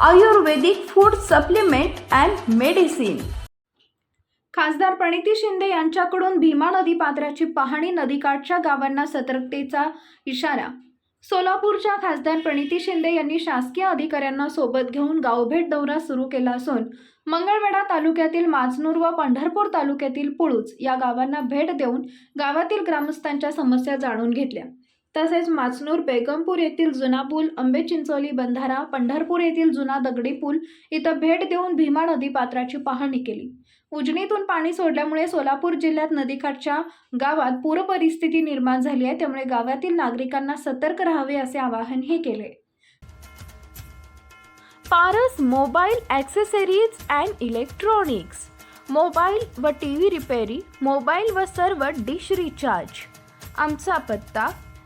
Ayurvedic food supplement and medicine खासदार प्रणिती शिंदे यांच्याकडून भीमा नदी पात्राची पाहणी नदीकाठच्या गावांना सतर्कतेचा इशारा. सोलापूरच्या खासदार प्रणिती शिंदे यांनी शासकीय अधिकाऱ्यांना सोबत घेऊन गावभेट दौरा सुरू केला असून मंगळवेढा तालुक्यातील माचनूर व पंढरपूर तालुक्यातील पुळूच या गावांना भेट देऊन गावातील ग्रामस्थांच्या समस्या जाणून घेतल्या. तसेच माचनूर बेगमपूर येथील जुना पूल आंबे चिंचोली बंधारा पंढरपूर येथील जुना दगडी पूल इथं भेट देऊन भीमा नदी पात्राची पाहणी केली. उजनीतून पाणी सोडल्यामुळे सोलापूर जिल्ह्यात नदीकाठच्या गावात पूर परिस्थिती निर्माण झाली आहे त्यामुळे गावातील नागरिकांना सतर्क राहावे असे आवाहनही केले. Paras mobile accessories and electronics. Mobile व टी व्ही रिपेरी मोबाईल व सर्व डिश रिचार्ज. आमचा पत्ता